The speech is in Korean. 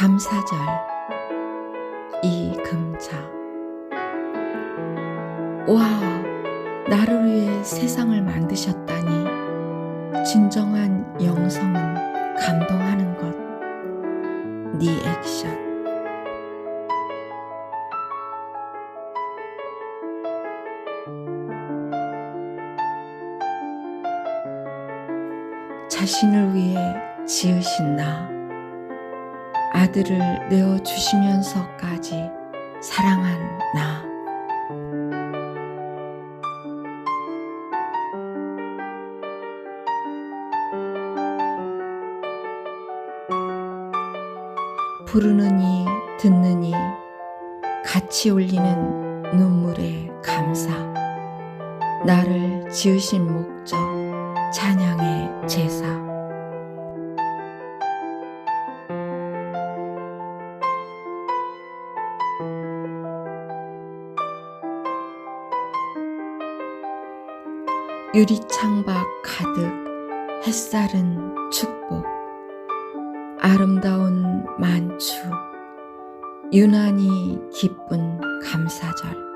감사절 이금자. 와 나를 위해 세상을 만드셨다니 진정한 영성은 감동하는 것네 액션. 자신을 위해 지으신 나 아들을 내어 주시면서까지 사랑한 나. 부르느니 듣느니 같이 올리는 눈물의 감사. 나를 지으신 목적 유리창 밖 가득 햇살은 축복. 아름다운 만추. 유난히 기쁜 감사절